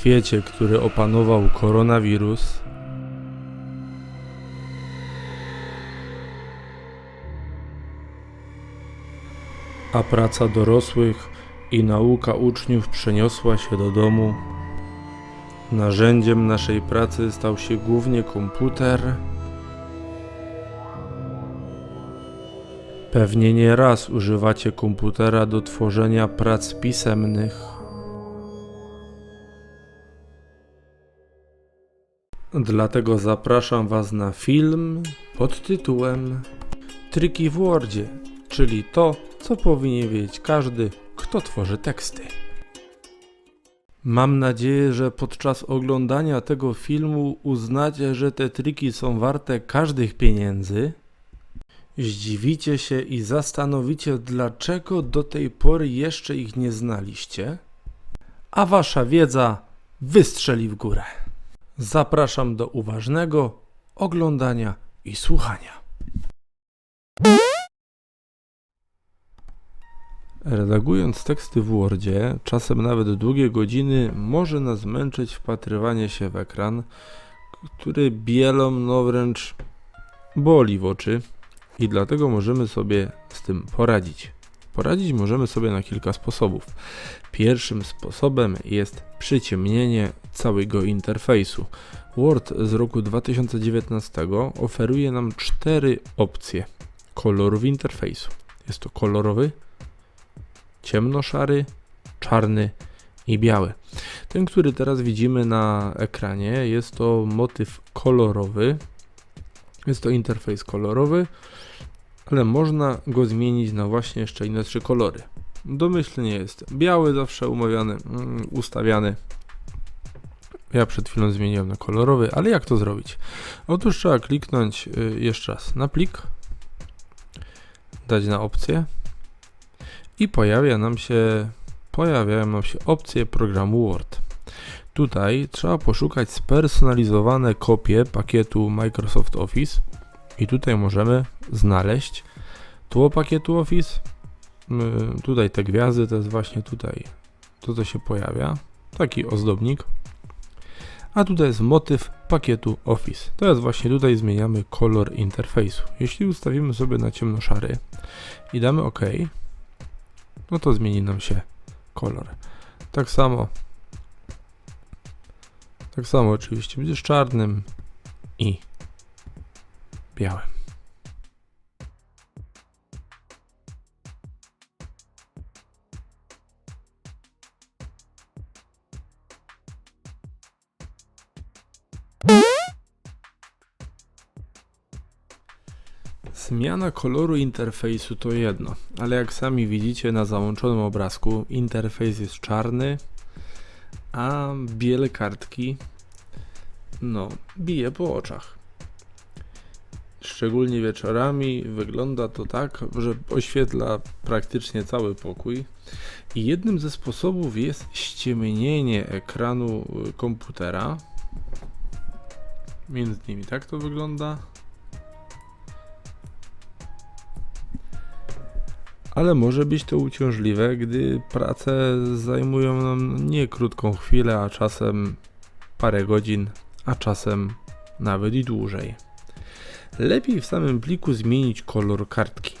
świecie, który opanował koronawirus, a praca dorosłych i nauka uczniów przeniosła się do domu, narzędziem naszej pracy stał się głównie komputer. Pewnie nie raz używacie komputera do tworzenia prac pisemnych. Dlatego zapraszam Was na film pod tytułem Triki w Wordzie, czyli to, co powinien wiedzieć każdy, kto tworzy teksty. Mam nadzieję, że podczas oglądania tego filmu uznacie, że te triki są warte każdych pieniędzy. Zdziwicie się i zastanowicie, dlaczego do tej pory jeszcze ich nie znaliście, a wasza wiedza wystrzeli w górę. Zapraszam do uważnego oglądania i słuchania. Redagując teksty w Wordzie, czasem nawet długie godziny, może nas męczyć wpatrywanie się w ekran, który bielą no wręcz boli w oczy i dlatego możemy sobie z tym poradzić. Poradzić możemy sobie na kilka sposobów. Pierwszym sposobem jest przyciemnienie całego interfejsu. Word z roku 2019 oferuje nam cztery opcje kolorów interfejsu. Jest to kolorowy, ciemnoszary, czarny i biały. Ten, który teraz widzimy na ekranie, jest to motyw kolorowy. Jest to interfejs kolorowy, ale można go zmienić na właśnie jeszcze inne trzy kolory. Domyślnie jest biały, zawsze umawiany, mm, ustawiany. Ja przed chwilą zmieniłem na kolorowy, ale jak to zrobić? Otóż trzeba kliknąć y, jeszcze raz na plik, dać na opcję i pojawia nam się, pojawiają nam się opcje programu Word. Tutaj trzeba poszukać spersonalizowane kopie pakietu Microsoft Office i tutaj możemy znaleźć tło pakietu Office. Tutaj te gwiazdy to jest właśnie tutaj to, co się pojawia. Taki ozdobnik. A tutaj jest motyw pakietu Office. Teraz właśnie tutaj zmieniamy kolor interfejsu. Jeśli ustawimy sobie na ciemnoszary i damy OK, no to zmieni nam się kolor. Tak samo, tak samo oczywiście będzie z czarnym i Zmiana koloru interfejsu to jedno, ale jak sami widzicie na załączonym obrazku, interfejs jest czarny, a biele kartki no, bije po oczach. Szczególnie wieczorami wygląda to tak, że oświetla praktycznie cały pokój. I jednym ze sposobów jest ściemnienie ekranu komputera. Między innymi tak to wygląda. ale może być to uciążliwe, gdy prace zajmują nam nie krótką chwilę, a czasem parę godzin, a czasem nawet i dłużej. Lepiej w samym pliku zmienić kolor kartki.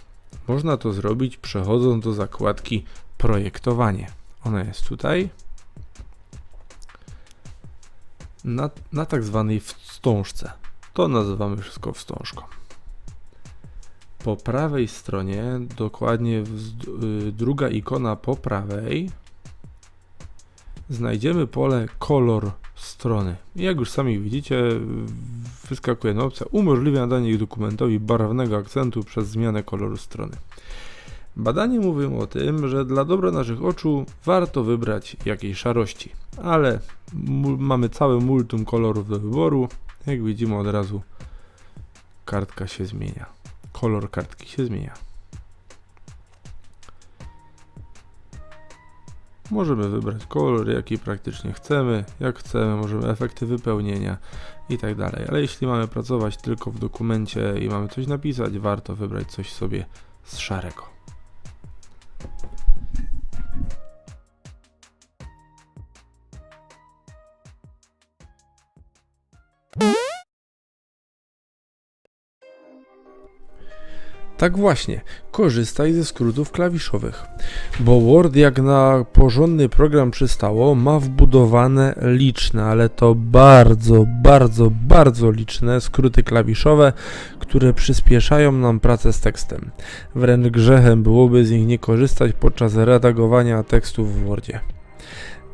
Można to zrobić przechodząc do zakładki projektowanie. Ona jest tutaj. Na, na tak zwanej wstążce. To nazywamy wszystko wstążką. Po prawej stronie, dokładnie y, druga ikona po prawej, znajdziemy pole kolor strony. Jak już sami widzicie, wyskakuje na opcja umożliwia nadanie dokumentowi barwnego akcentu przez zmianę koloru strony. Badania mówią o tym, że dla dobra naszych oczu warto wybrać jakiejś szarości, ale mamy całe multum kolorów do wyboru. Jak widzimy od razu kartka się zmienia kolor kartki się zmienia. Możemy wybrać kolor, jaki praktycznie chcemy, jak chcemy, możemy efekty wypełnienia i tak dalej. Ale jeśli mamy pracować tylko w dokumencie i mamy coś napisać, warto wybrać coś sobie z szarego. Tak właśnie, korzystaj ze skrótów klawiszowych, bo Word jak na porządny program przystało ma wbudowane liczne, ale to bardzo, bardzo, bardzo liczne skróty klawiszowe, które przyspieszają nam pracę z tekstem. Wręcz grzechem byłoby z nich nie korzystać podczas redagowania tekstów w Wordzie.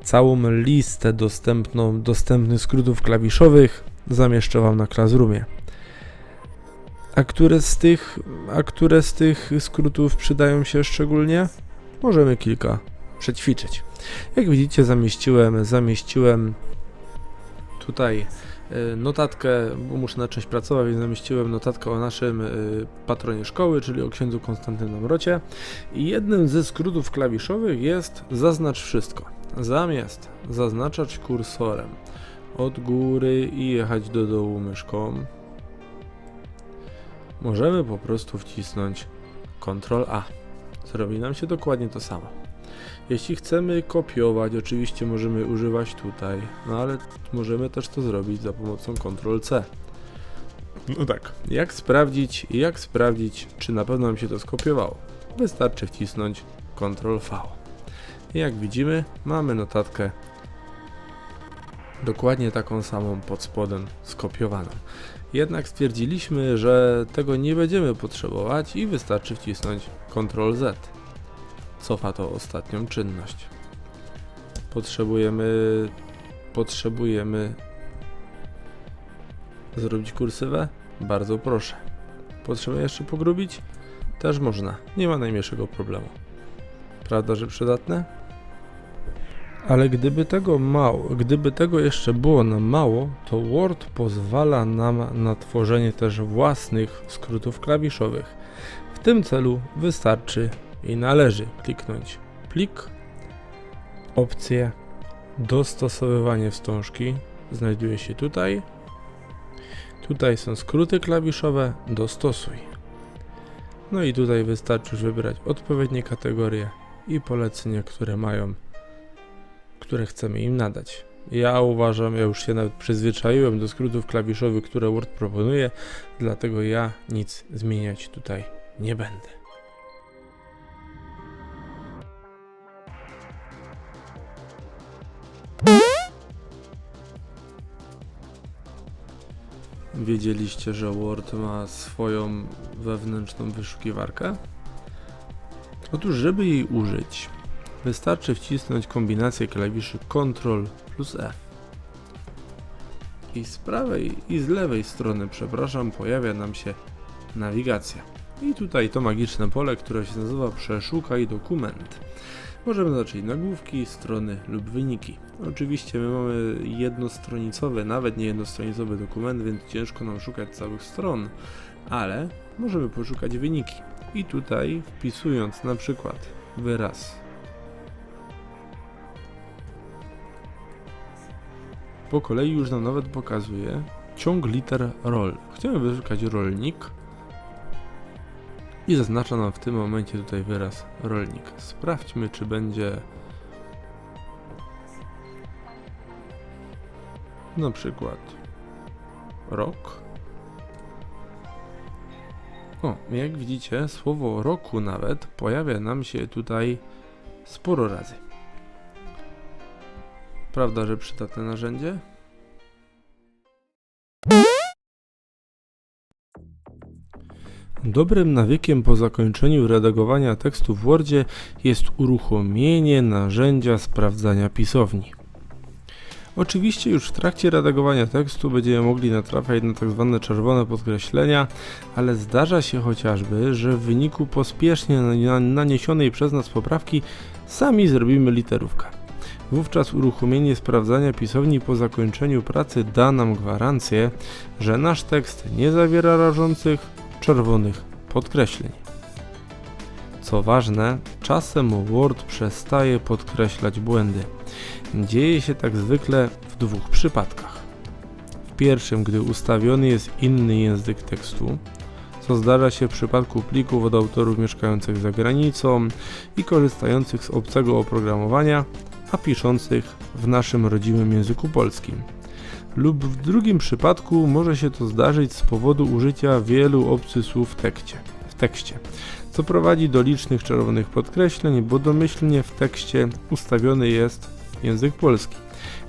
Całą listę dostępną, dostępnych skrótów klawiszowych zamieszczę Wam na Classroomie. A które z tych, a które z tych skrótów przydają się szczególnie? Możemy kilka przećwiczyć. Jak widzicie, zamieściłem, zamieściłem tutaj y, notatkę, bo muszę na czymś pracować, więc zamieściłem notatkę o naszym y, patronie szkoły, czyli o księdzu Konstantynum Rocie. I jednym ze skrótów klawiszowych jest zaznacz wszystko. Zamiast zaznaczać kursorem od góry i jechać do dołu myszką, możemy po prostu wcisnąć Ctrl A. Zrobi nam się dokładnie to samo. Jeśli chcemy kopiować, oczywiście możemy używać tutaj, no ale możemy też to zrobić za pomocą Ctrl C. No tak. Jak sprawdzić, jak sprawdzić, czy na pewno nam się to skopiowało? Wystarczy wcisnąć Ctrl V. I jak widzimy, mamy notatkę dokładnie taką samą pod spodem skopiowaną. Jednak stwierdziliśmy, że tego nie będziemy potrzebować i wystarczy wcisnąć Ctrl Z. Cofa to ostatnią czynność. Potrzebujemy potrzebujemy zrobić kursywę? Bardzo proszę. Potrzebujemy jeszcze pogrubić? Też można. Nie ma najmniejszego problemu. Prawda, że przydatne? Ale gdyby tego mało, gdyby tego jeszcze było nam mało, to Word pozwala nam na tworzenie też własnych skrótów klawiszowych. W tym celu wystarczy i należy kliknąć plik, opcję dostosowywanie wstążki znajduje się tutaj. Tutaj są skróty klawiszowe, dostosuj. No i tutaj wystarczy już wybrać odpowiednie kategorie i polecenia, które mają które chcemy im nadać. Ja uważam, ja już się nawet przyzwyczaiłem do skrótów klawiszowych, które Word proponuje, dlatego ja nic zmieniać tutaj nie będę. Wiedzieliście, że Word ma swoją wewnętrzną wyszukiwarkę? Otóż, żeby jej użyć, Wystarczy wcisnąć kombinację klawiszy Ctrl plus F. I z prawej i z lewej strony, przepraszam, pojawia nam się nawigacja. I tutaj to magiczne pole, które się nazywa Przeszukaj dokument. Możemy zacząć nagłówki, strony lub wyniki. Oczywiście my mamy jednostronicowy, nawet nie jednostronicowy dokument, więc ciężko nam szukać całych stron, ale możemy poszukać wyniki. I tutaj wpisując na przykład wyraz po kolei już nam nawet pokazuje ciąg liter roll. Chcemy wyszukać rolnik i zaznacza nam w tym momencie tutaj wyraz rolnik. Sprawdźmy, czy będzie na przykład rok. O, jak widzicie, słowo roku nawet pojawia nam się tutaj sporo razy. Prawda, że przydatne narzędzie? Dobrym nawykiem po zakończeniu redagowania tekstu w Wordzie jest uruchomienie narzędzia sprawdzania pisowni. Oczywiście już w trakcie redagowania tekstu będziemy mogli natrafiać na tzw. Tak czerwone podkreślenia, ale zdarza się chociażby, że w wyniku pospiesznie naniesionej przez nas poprawki sami zrobimy literówkę. Wówczas uruchomienie sprawdzania pisowni po zakończeniu pracy da nam gwarancję, że nasz tekst nie zawiera rażących, czerwonych podkreśleń. Co ważne, czasem Word przestaje podkreślać błędy. Dzieje się tak zwykle w dwóch przypadkach. W pierwszym, gdy ustawiony jest inny język tekstu, co zdarza się w przypadku plików od autorów mieszkających za granicą i korzystających z obcego oprogramowania, a piszących w naszym rodzimym języku polskim. Lub w drugim przypadku może się to zdarzyć z powodu użycia wielu obcych słów w tekście. W tekście, co prowadzi do licznych czerwonych podkreśleń, bo domyślnie w tekście ustawiony jest język polski.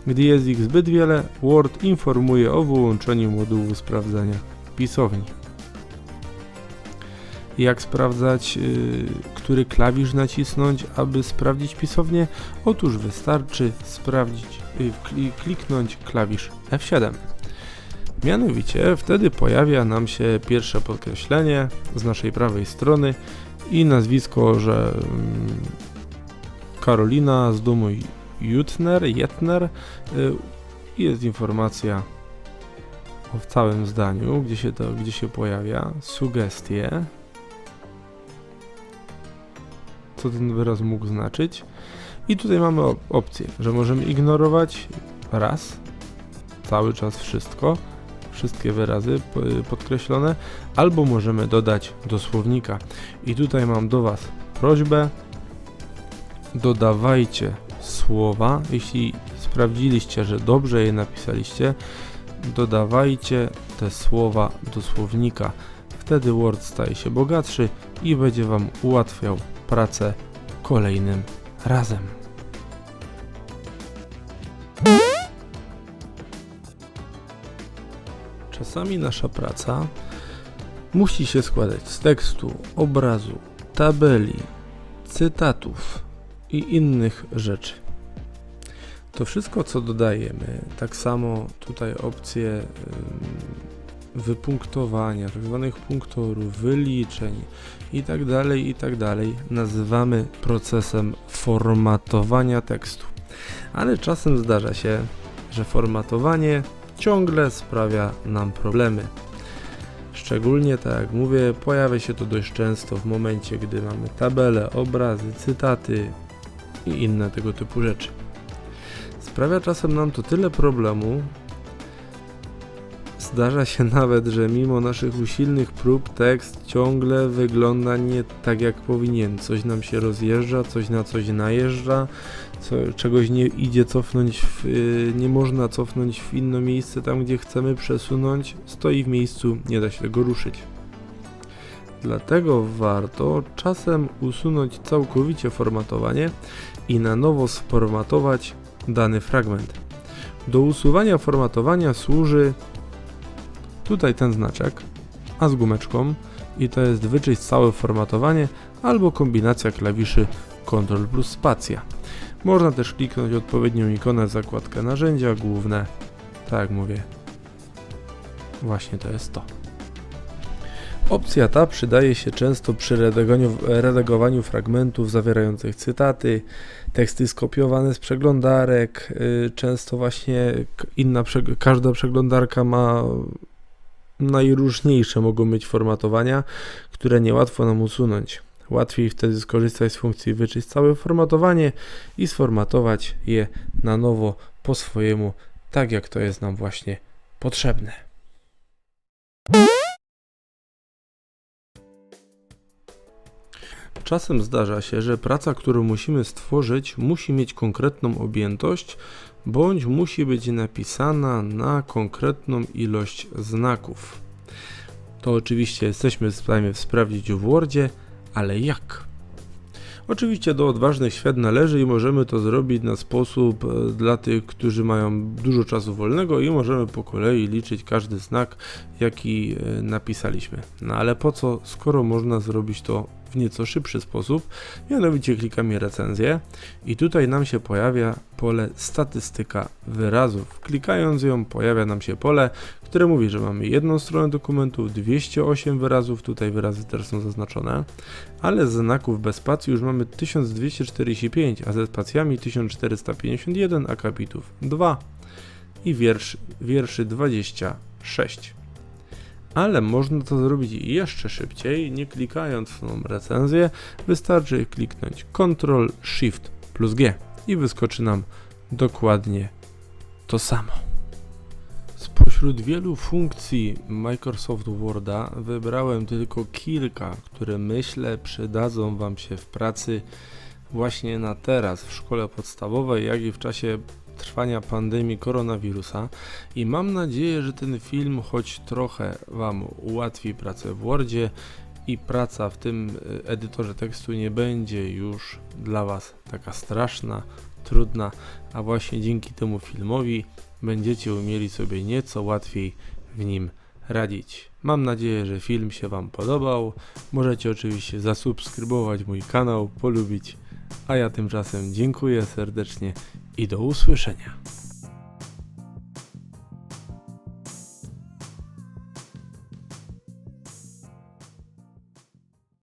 Gdy jest ich zbyt wiele, Word informuje o wyłączeniu modułu sprawdzania pisowni. Jak sprawdzać, yy, który klawisz nacisnąć, aby sprawdzić pisownię? Otóż wystarczy sprawdzić, kli- kliknąć klawisz F7. Mianowicie wtedy pojawia nam się pierwsze podkreślenie z naszej prawej strony i nazwisko, że mm, Karolina z domu Jutner, Jetner y, jest informacja o całym zdaniu, gdzie się to, gdzie się pojawia, sugestie, co ten wyraz mógł znaczyć. I tutaj mamy op- opcję, że możemy ignorować raz, cały czas wszystko, wszystkie wyrazy podkreślone, albo możemy dodać do słownika. I tutaj mam do Was prośbę, dodawajcie słowa, jeśli sprawdziliście, że dobrze je napisaliście, dodawajcie te słowa do słownika. Wtedy Word staje się bogatszy i będzie Wam ułatwiał pracę kolejnym razem. Czasami nasza praca musi się składać z tekstu, obrazu, tabeli, cytatów i innych rzeczy. To wszystko, co dodajemy, tak samo tutaj opcje ym, wypunktowania, tak zwanych punktorów, wyliczeń tak tak dalej, nazywamy procesem formatowania tekstu. Ale czasem zdarza się, że formatowanie ciągle sprawia nam problemy. Szczególnie, tak jak mówię, pojawia się to dość często w momencie, gdy mamy tabele, obrazy, cytaty i inne tego typu rzeczy. Sprawia czasem nam to tyle problemu. Zdarza się nawet, że mimo naszych usilnych prób tekst ciągle wygląda nie tak jak powinien. Coś nam się rozjeżdża, coś na coś najeżdża, co, czegoś nie idzie cofnąć, w, yy, nie można cofnąć w inne miejsce tam, gdzie chcemy przesunąć. Stoi w miejscu, nie da się tego ruszyć. Dlatego warto czasem usunąć całkowicie formatowanie i na nowo sformatować dany fragment. Do usuwania formatowania służy tutaj ten znaczek, a z gumeczką i to jest wyczyść całe formatowanie albo kombinacja klawiszy Ctrl plus spacja. Można też kliknąć odpowiednią ikonę zakładkę narzędzia główne. Tak jak mówię. Właśnie to jest to. Opcja ta przydaje się często przy redagowaniu, redagowaniu fragmentów zawierających cytaty, teksty skopiowane z przeglądarek. y, Często właśnie inna, każda przeglądarka ma najróżniejsze mogą być formatowania, które niełatwo nam usunąć. Łatwiej wtedy skorzystać z funkcji wyczyść całe formatowanie i sformatować je na nowo po swojemu, tak jak to jest nam właśnie potrzebne. Czasem zdarza się, że praca, którą musimy stworzyć, musi mieć konkretną objętość, bądź musi być napisana na konkretną ilość znaków. To oczywiście jesteśmy w stanie sprawdzić w Wordzie, ale jak? Oczywiście do odważnych świat należy i możemy to zrobić na sposób e, dla tych, którzy mają dużo czasu wolnego i możemy po kolei liczyć każdy znak, jaki e, napisaliśmy. No ale po co, skoro można zrobić to w nieco szybszy sposób? Mianowicie klikamy recenzję i tutaj nam się pojawia pole statystyka wyrazów. Klikając ją pojawia nam się pole, które mówi, że mamy jedną stronę dokumentu, 208 wyrazów, tutaj wyrazy też są zaznaczone, ale znaków bez spacji już mamy 1245, a ze spacjami 1451 akapitów 2 i wiersz, wierszy 26. Ale można to zrobić jeszcze szybciej, nie klikając w tą recenzję, wystarczy kliknąć Ctrl Shift plus G i wyskoczy nam dokładnie to samo. Spośród wielu funkcji Microsoft Worda wybrałem tylko kilka, które myślę przydadzą Wam się w pracy właśnie na teraz w szkole podstawowej, jak i w czasie trwania pandemii koronawirusa i mam nadzieję, że ten film choć trochę Wam ułatwi pracę w Wordzie i praca w tym y, edytorze tekstu nie będzie już dla Was taka straszna, trudna, a właśnie dzięki temu filmowi będziecie umieli sobie nieco łatwiej w nim radzić. Mam nadzieję, że film się Wam podobał. Możecie oczywiście zasubskrybować mój kanał, polubić, a ja tymczasem dziękuję serdecznie i do usłyszenia.